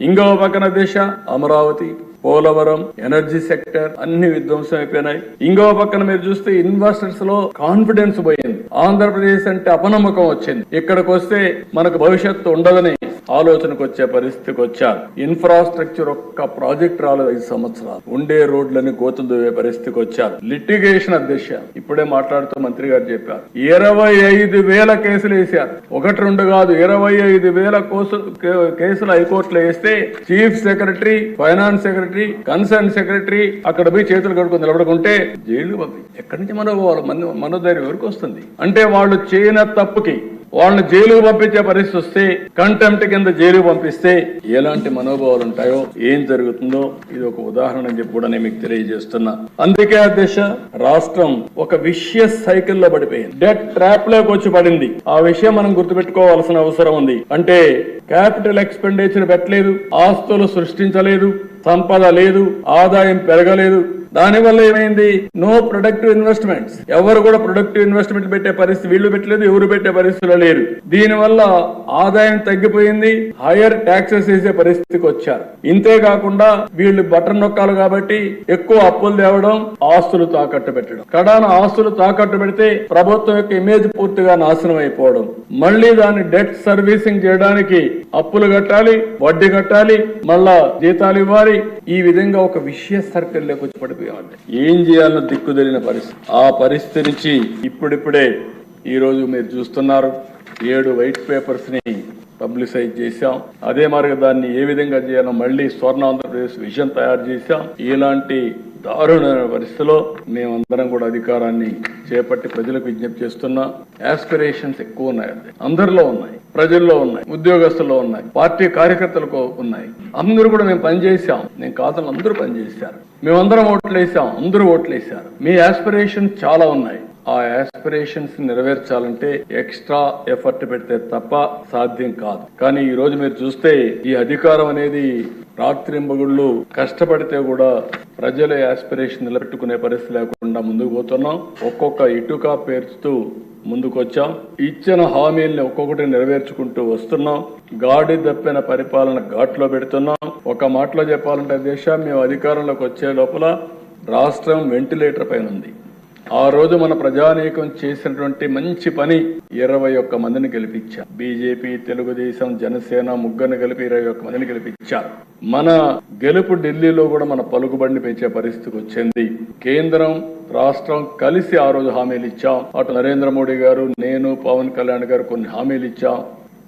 ఇంకో పక్కన దిశ Amaravati Polavaram energy sector అన్ని విధ్వంసం అయిపోయినాయి. ఇంకో పక్కన మీరు చూస్తే ఇన్వెస్టర్స్లో కాన్ఫిడెన్స్ పోయింది. ఆంధ్రప్రదేశ్ అంటే అపనమ్మకం వచ్చింది. ఇక్కడికి వస్తే మనకు భవిష్యత్తు ఉండదని ఆలోచనకు వచ్చే పరిస్థితికి వచ్చారు ఇన్ఫ్రాస్ట్రక్చర్ ఒక్క ప్రాజెక్ట్ రాలేదు ఐదు సంవత్సరాలు. ఉండే రోడ్లని గోతులు దువ్వే పరిస్థితికి వచ్చారు లిటిగేషన్ అధ్యక్ష ఇప్పుడే మాట్లాడుతూ మంత్రి గారు చెప్పారు. ఇరవై ఐదు వేల కేసులు వేశారు. ఒకటి రెండు కాదు ఇరవై ఐదు వేల కేసులు హైకోర్టులో వేస్తే chief secretary finance secretary concern secretary అక్కడ పోయి చేతులు కడుకొని నిలబడుకుంటే జైలు పంపి ఎక్కడి నుంచి మనోభావాలు మన మనోధైర్యం వరకు వస్తుంది? అంటే వాళ్ళు చేయన తప్పుకి వాళ్ళని జైలుకు పంపించే పరిస్థితి వస్తే కంటెంప్ట్ కింద జైలుకు పంపిస్తే ఎలాంటి మనోభావాలు ఉంటాయో ఏం జరుగుతుందో ఇది ఒక ఉదాహరణ అని చెప్పి కూడా నేను మీకు తెలియజేస్తున్నా. అందుకే అధ్యక్ష రాష్ట్రం ఒక విషయ సైకిల్లో పడిపోయింది. డెట్ ట్రాప్లోకి వచ్చి పడింది. ఆ విషయం మనం గుర్తుపెట్టుకోవాల్సిన అవసరం ఉంది. అంటే క్యాపిటల్ ఎక్స్పెండిచర్ పెట్టలేదు ఆస్తులు సృష్టించలేదు సంపద లేదు ఆదాయం పెరగలేదు. దానివల్ల ఏమైంది? No productive investments. ఎవరు కూడా ప్రొడక్టివ్ ఇన్వెస్ట్మెంట్ పెట్టే పరిస్థితి వీళ్ళు పెట్టలేదు ఎవరు పెట్టే పరిస్థితులు లేరు. దీనివల్ల ఆదాయం తగ్గిపోయింది హైయర్ ట్యాక్సెస్ చేసే పరిస్థితికి వచ్చారు. ఇంతే కాకుండా వీళ్ళు బటన్ నొక్కాలి కాబట్టి ఎక్కువ అప్పులు తేవడం ఆస్తులు తాకట్టు పెట్టడం. కడాన ఆస్తులు తాకట్టు పెడితే ప్రభుత్వం యొక్క ఇమేజ్ పూర్తిగా నాశనం అయిపోవడం. మళ్ళీ దాన్ని డెట్ సర్వీసింగ్ చేయడానికి అప్పులు కట్టాలి వడ్డీ కట్టాలి మళ్ళా జీతాలు ఇవ్వాలి. ఈ విధంగా ఒక విషయ సర్కిల్ వచ్చి పడిపోయాం ఏం చేయాలన్న దిక్కు తెలియని పరిస్థితి? ఆ పరిస్థితి నుంచి ఇప్పుడిప్పుడే ఈ రోజు మీరు చూస్తున్నారు. ఏడు వైట్ పేపర్స్ని పబ్లిసైజ్ చేశాం. అదే మార్గం దాన్ని ఏ విధంగా చేయాలో మళ్ళీ స్వర్ణ ఆంధ్రప్రదేశ్ విజన్ తయారు చేశాం. ఇలాంటి దారుణమైన పరిస్థితిలో మేమందరం కూడా అధికారాన్ని చేపట్టి ప్రజలకు విజ్ఞప్తి చేస్తున్నా ఆస్పిరేషన్స్ ఎక్కువ ఉన్నాయి అందరిలో ఉన్నాయి ప్రజల్లో ఉన్నాయి ఉద్యోగస్తుల్లో ఉన్నాయి పార్టీ కార్యకర్తలకు ఉన్నాయి. అందరూ కూడా మేము పనిచేసాం నేను కాదని అందరూ పనిచేశారు. మేమందరం ఓట్లు వేసాం అందరూ ఓట్లు వేసారు మీ ఆస్పిరేషన్ చాలా ఉన్నాయి. ఆ ఆస్పిరేషన్స్ నెరవేర్చాలంటే ఎక్స్ట్రా ఎఫర్ట్ పెడితే తప్ప సాధ్యం కాదు. కానీ ఈ రోజు మీరు చూస్తే ఈ అధికారం అనేది రాత్రింబగుళ్ళు కష్టపడితే కూడా ప్రజల ఆస్పిరేషన్ నిలబెట్టుకునే పరిస్థితి లేకుండా ముందుకు పోతున్నాం. ఒక్కొక్క ఇటుక పేర్చుతూ ముందుకొచ్చాం ఇచ్చిన హామీల్ని ఒక్కొక్కటి నెరవేర్చుకుంటూ వస్తున్నాం. గాడి దప్పిన పరిపాలన ఘాట్లో పెడుతున్నాం. ఒక మాటలో చెప్పాలంటే దేశం మేము అధికారంలోకి వచ్చే లోపల రాష్ట్రం వెంటిలేటర్ పైన ఉంది. ఆ రోజు మన ప్రజానీకం చేసినటువంటి మంచి పని ఇరవై ఒక్క మందిని గెలిపించారు బీజేపీ తెలుగుదేశం జనసేన ముగ్గురిని కలిపి ఇరవై ఒక్క మందిని గెలిపించారు మన గెలుపు ఢిల్లీలో కూడా మన పలుకుబడిని పెంచే పరిస్థితికి వచ్చింది. కేంద్రం రాష్ట్రం కలిసి ఆ రోజు హామీలు ఇచ్చాం. అటు నరేంద్ర మోడీ గారు నేను పవన్ కళ్యాణ్ గారు కొన్ని హామీలు ఇచ్చాం.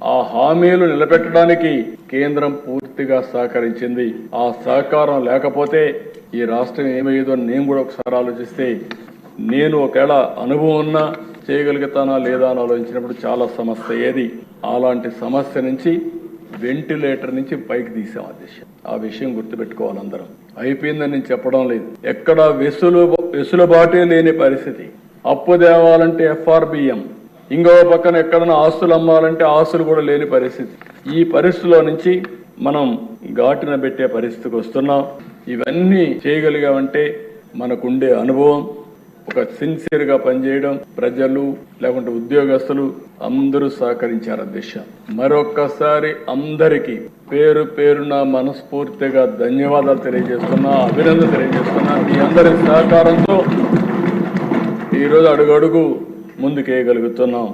ఆ హామీలు నిలబెట్టడానికి కేంద్రం పూర్తిగా సహకరించింది. ఆ సహకారం లేకపోతే ఈ రాష్ట్రం ఏమయ్యేదో అని నేను కూడా ఒకసారి ఆలోచిస్తే నేను ఒకవేళ అనుభవం ఉన్నా చేయగలుగుతానా లేదా అని ఆలోచించినప్పుడు చాలా సమస్య. ఏది? అలాంటి సమస్య నుంచి వెంటిలేటర్ నుంచి పైకి తీసాం ఆ విషయం ఆ విషయం గుర్తుపెట్టుకోవాలి అందరం. అయిపోయిందని నేను చెప్పడం లేదు. ఎక్కడ వెసులు వెసులుబాటే లేని పరిస్థితి. అప్పు తేవాలంటే ఎఫ్ఆర్బిఎం. ఇంకో పక్కన ఎక్కడైనా ఆస్తులు అమ్మాలంటే ఆస్తులు కూడా లేని పరిస్థితి. ఈ పరిస్థితిలో నుంచి మనం ఘాటున పెట్టే పరిస్థితికి వస్తున్నాం. ఇవన్నీ చేయగలిగామంటే మనకుండే అనుభవం ఒక సిన్సియర్గా పనిచేయడం ప్రజలు లేకుంటే ఉద్యోగస్తులు అందరూ సహకరించారు అధ్యక్ష మరొక్కసారి అందరికీ పేరు పేరున మనస్ఫూర్తిగా ధన్యవాదాలు తెలియజేస్తున్నా అభినందన తెలియజేస్తున్నా. మీ అందరి సహకారంతో ఈరోజు అడుగడుగు ముందుకేయగలుగుతున్నాం.